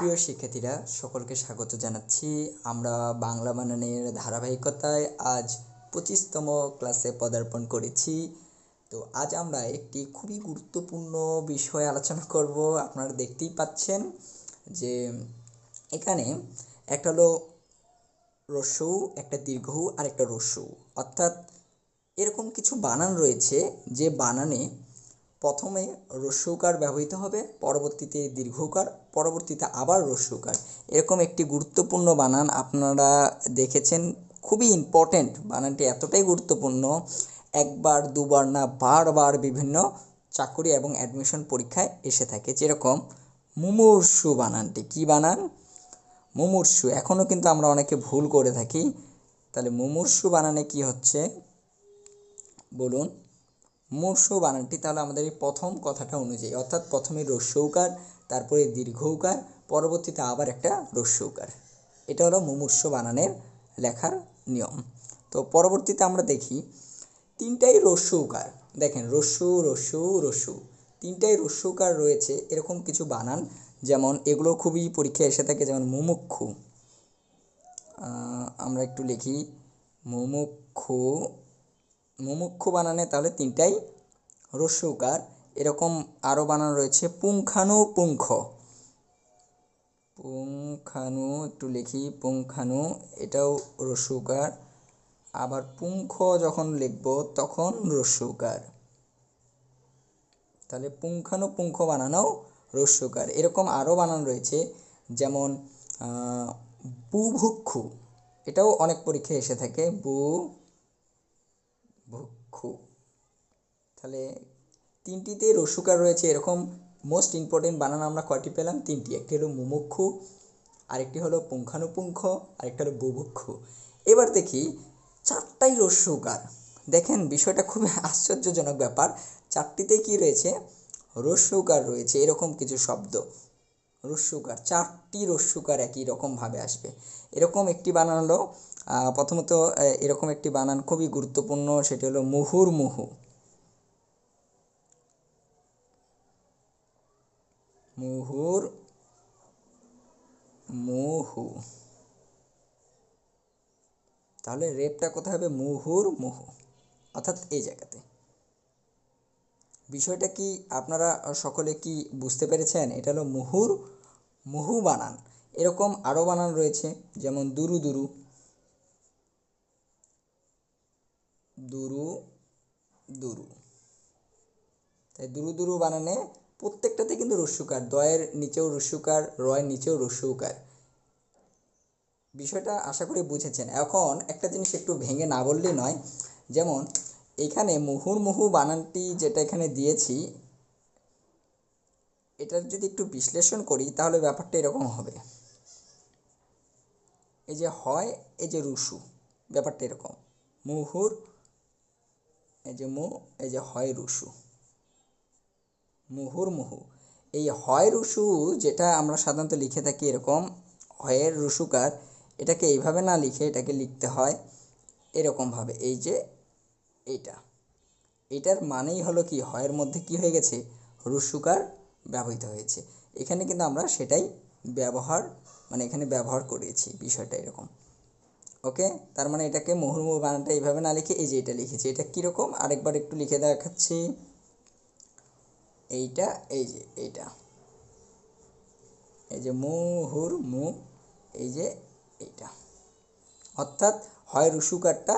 প্রিয় শিক্ষার্থীরা, সকলকে স্বাগত জানাচ্ছি। আমরা বাংলা বানানের ধারাবাহিকতায় আজ পঁচিশতম ক্লাসে পদার্পণ করেছি। তো আজ আমরা একটি খুবই গুরুত্বপূর্ণ বিষয় আলোচনা করব। আপনারা দেখতেই পাচ্ছেন যে এখানে একটা হলো রস্যু একটা দীর্ঘউ আর একটা রস্যৌ অর্থাৎ এরকম কিছু বানান রয়েছে যে বানানে প্রথমে রস্যৌকার ব্যবহৃত হবে, পরবর্তীতে দীর্ঘকার পরবর্তীতে আবার রস্যৌকার এরকম একটি গুরুত্বপূর্ণ বানান আপনারা দেখেছেন, খুবই ইম্পর্ট্যান্ট বানানটি এতটাই গুরুত্বপূর্ণ, একবার, দুবার না, বারবার বিভিন্ন চাকরি এবং অ্যাডমিশন পরীক্ষায় এসে থাকে। যেরকম, মুমূর্ষু বানানটি। কি বানান? মুমূর্ষু। এখনও কিন্তু আমরা অনেকে ভুল করে থাকি। তাহলে মুমূর্ষু বানানে কি হচ্ছে? বলুন। মূর্ষ বানানটি তাহলে আমাদের এই প্রথম কথাটা অনুযায়ী, অর্থাৎ প্রথমে রস্যৌকার তারপরে দীর্ঘৌকার পরবর্তীতে আবার একটা রস্যৌকার এটা হলো মুমূর্ষ বানানের লেখার নিয়ম। তো পরবর্তীতে আমরা দেখি, তিনটাই রস্যৌকার দেখেন, রস্যু রস্যু রস্যু। তিনটাই রস্যৌকার রয়েছে, এরকম কিছু বানান, যেমন এগুলো খুবই পরীক্ষায় এসে থাকে, যেমন মুমুক্ষু। আমরা একটু লিখি, মুমুক্ষু মুমুক্ষু বানানে তাহলে তিনটাই রস্যৌকার এরকম আরও বানান রয়েছে পুঙ্খানু পুঙ্খ। পুঙ্খানু একটু লিখি পুঙ্খানু এটাও রস্যৌকার আবার পুঙ্খ যখন লিখব তখন রস্যৌকার তাহলে পুঙ্খানু পুঙ্খ বানানোও রস্যকার এরকম আরও বানান রয়েছে, যেমন বুভুক্ষু। এটাও অনেক পরীক্ষায় এসে থাকে, বু ভুক্ষু তাহলে তিনটিতে রস্যকার রয়েছে, এরকম মোস্ট ইম্পর্টেন্ট বানান আমরা কয়টি পেলাম? তিনটি। একটি হলো মুমুক্ষু, আরেকটি হলো পুঙ্খানুপুঙ্খ, আরেকটা হলো বুভুক্ষু। এবার দেখি চারটাই রস্যকার দেখেন, বিষয়টা খুবই আশ্চর্যজনক ব্যাপার। চারটিতে কি রয়েছে? রস্যকার রয়েছে, এরকম কিছু শব্দ। রস্যকার চারটি রস্যকার একই রকমভাবে আসবে। এরকম একটি বানান হলো প্রথমত এরকম একটি বানান খুবই গুরুত্বপূর্ণ, সেটি হলো মুহুর মুহু। মুহুর মুহু। তাহলে রেপটা কোথায় হবে? মুহুর মুহু। অর্থাৎ এই জায়গাতে। বিষয়টা কি আপনারা সকলে কি বুঝতে পেরেছেন? এটা হলো মুহুর মুহু বানান। এরকম আরও বানান রয়েছে, যেমন দুরু দুরু। দুরু দুরু। তাই দুরু দুরু বানানে প্রত্যেকটাতে কিন্তু রস্যুকার দয়ের নিচেও রস্যুকার রয়ের নিচেও রস্যুকার বিষয়টা আশা করি বুঝেছেন। এখন একটা জিনিস একটু ভেঙে না বললেই নয়, যেমন এখানে মুহুর্মুহু বানানটি যেটা এখানে দিয়েছি, এটার যদি একটু বিশ্লেষণ করি তাহলে ব্যাপারটা এরকম হবে। এই যে হয়, এই যে রুসু, ব্যাপারটা এরকম। মুহুর এই যে মু, এই যে হয় রুসু। মুহুর মুহু। এই হয় রুসু যেটা আমরা সাধারণত লিখে থাকি এরকম, হয়ের রুসুকার, এটাকে এইভাবে না লিখে এটাকে লিখতে হয় এরকমভাবে। এই যে এইটা। এটার মানেই হলো কি, হয়ের মধ্যে কি হয়ে গেছে? রুসুকার ব্যবহৃত হয়েছে। এখানে কিন্তু আমরা সেটাই ব্যবহার মানে এখানে ব্যবহার করেছি বিষয়টা এরকম। ওকে? তার মানে এটাকে মুহুর্মুহু বানানটা এইভাবে না লিখে এই যে এটা লিখেছি, এটা কীরকম? আরেকবার একটু লিখে দেখাচ্ছি। এইটা, এই যে এইটা। এই যে মুহুর মু এই যে এইটা। অর্থাৎ হয় রুসুকারটা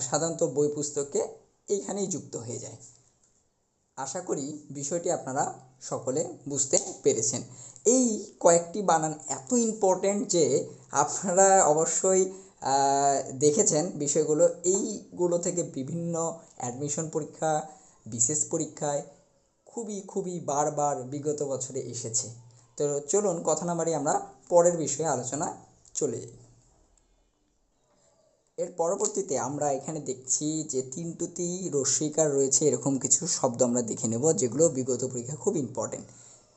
সাধারণত বই পুস্তকে এইখানেই যুক্ত হয়ে যায়। আশা করি বিষয়টি আপনারা সকলে বুঝতে পেরেছেন। এই কয়েকটি বানান এত ইম্পর্টেন্ট যে আপনারা অবশ্যই দেখেছেন বিষয়গুলো। এইগুলো থেকে বিভিন্ন অ্যাডমিশন পরীক্ষা বিশেষ পরীক্ষায় খুবই খুবই বারবার বিগত বছরে এসেছে। তো চলুন কথা না আমরা পরের বিষয়ে আলোচনা চলে যাই। এর পরবর্তীতে আমরা এখানে দেখছি যে তিনটুতেই রস্বীকার রয়েছে এরকম কিছু শব্দ আমরা দেখে নেব, যেগুলো বিগত পরীক্ষা খুব ইম্পর্টেন্ট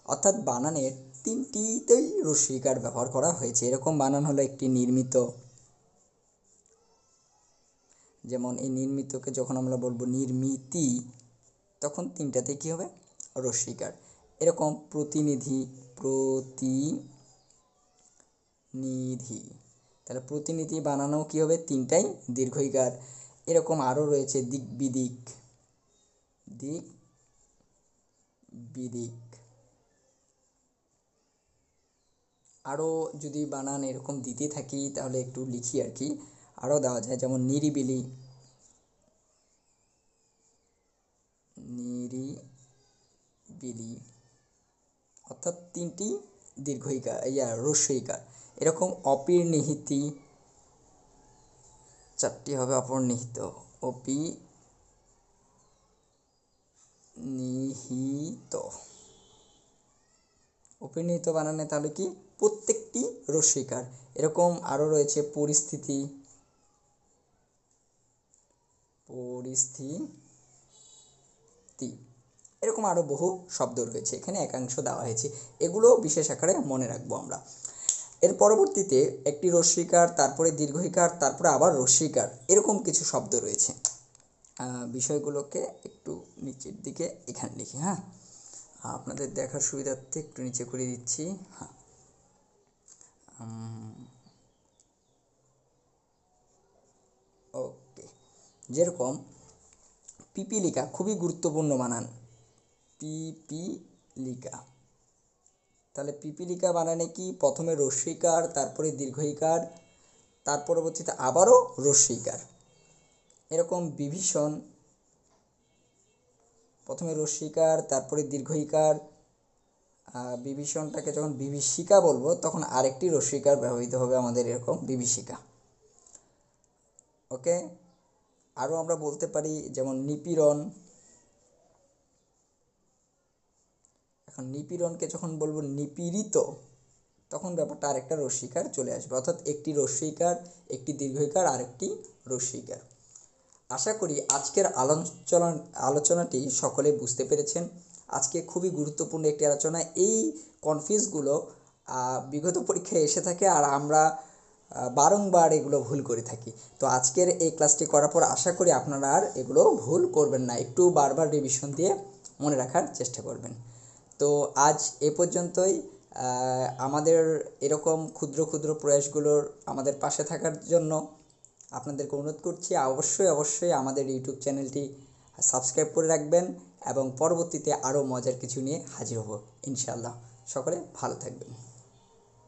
অর্থাৎ বানানের তিনটিতেই রস্বীকার ব্যবহার করা হয়েছে। এরকম বানান হলো একটি নির্মিত যেমন এই নির্মিতকে যখন আমরা বলব নির্মিতি, তখন তিনটাতে কী হবে? রস্বীকার এরকম প্রতিনিধি প্রতি নিধি তাহলে প্রতিনিধি বানানো কি হবে? তিনটাই দীর্ঘইকার। এরকম আরও রয়েছে দিক বিদিক দিক বিদিক আরও যদি বানান এরকম দিতে থাকি, তাহলে একটু লিখি আর কি। আরও দেওয়া যায়, যেমন নিরিবিলি। নিরিবিলি। অর্থাৎ তিনটি দীর্ঘইকার ইয়া রস্যইকার এরকম অপির্নিহিতি, চারটি হবে অপর্নিহিত। অপি নিহিত অপির্নিহিত বানানে তাহলে কি? প্রত্যেকটি রস্যইকার। এরকম আরও রয়েছে পরিস্থিতি। পরিস্থিতি। এরকম আরও বহু শব্দ রয়েছে, এখানে একাংশ দেওয়া হয়েছে। এগুলো বিশেষ আকারে মনে রাখব আমরা। এর পরবর্তীতে একটি রস্যিকার তারপরে দীর্ঘইকার তারপরে আবার রস্যিকার এরকম কিছু শব্দ রয়েছে। বিষয়গুলোকে একটু নিচের দিকে এখানে লিখি হ্যাঁ? আপনাদের দেখার সুবিধার্থে একটু নিচে করে দিচ্ছি হ্যাঁ ওকে যেরকম পিপিলিকা খুবই গুরুত্বপূর্ণ বানান। পিপিলিকা। তাহলে পিপিলিকা বানানে কি? প্রথমে রস্যইকার তারপরে দীর্ঘইকার, তার পরবর্তীতে আবারও রস্যইকার এরকম বিভীষণ, প্রথমে রস্যইকার তারপরে দীর্ঘইকার বিভীষণটাকে যখন বিভীষিকা বলব, তখন আরেকটি রস্যইকার ব্যবহৃত হবে আমাদের এরকম বিভীষিকা। ওকে? আরও আমরা বলতে পারি, যেমন নিপীড়ন। এখন নিপীড়নকে যখন বলব নিপীড়িত, তখন ব্যাপারটা আরেকটা রস্যিকার চলে আসবে। অর্থাৎ একটি রস্যিকার একটি দীর্ঘইকার, আরেকটি রস্যিকার আশা করি আজকের আলোচনা, আলোচনাটি সকলে বুঝতে পেরেছেন। আজকে খুবই গুরুত্বপূর্ণ একটি আলোচনা। এই কনফিউজগুলো বিগত পরীক্ষায় এসে থাকে আর আমরা বারংবার এগুলো ভুল করে থাকি। তো আজকের এই ক্লাসটি করার পর আশা করি আপনারা আর এগুলো ভুল করবেন না। একটু বারবার রিভিশন দিয়ে মনে রাখার চেষ্টা করবেন। তো আজ এ পর্যন্তই। আমাদের এরকম ক্ষুদ্র ক্ষুদ্র প্রয়াসগুলোর আমাদের পাশে থাকার জন্য আপনাদেরকে অনুরোধ করছি, অবশ্যই অবশ্যই আমাদের ইউটিউব চ্যানেলটি সাবস্ক্রাইব করে রাখবেন এবং পরবর্তীতে আরও মজার কিছু নিয়ে হাজির হব, ইনশাআল্লাহ। সকলে ভালো থাকবেন।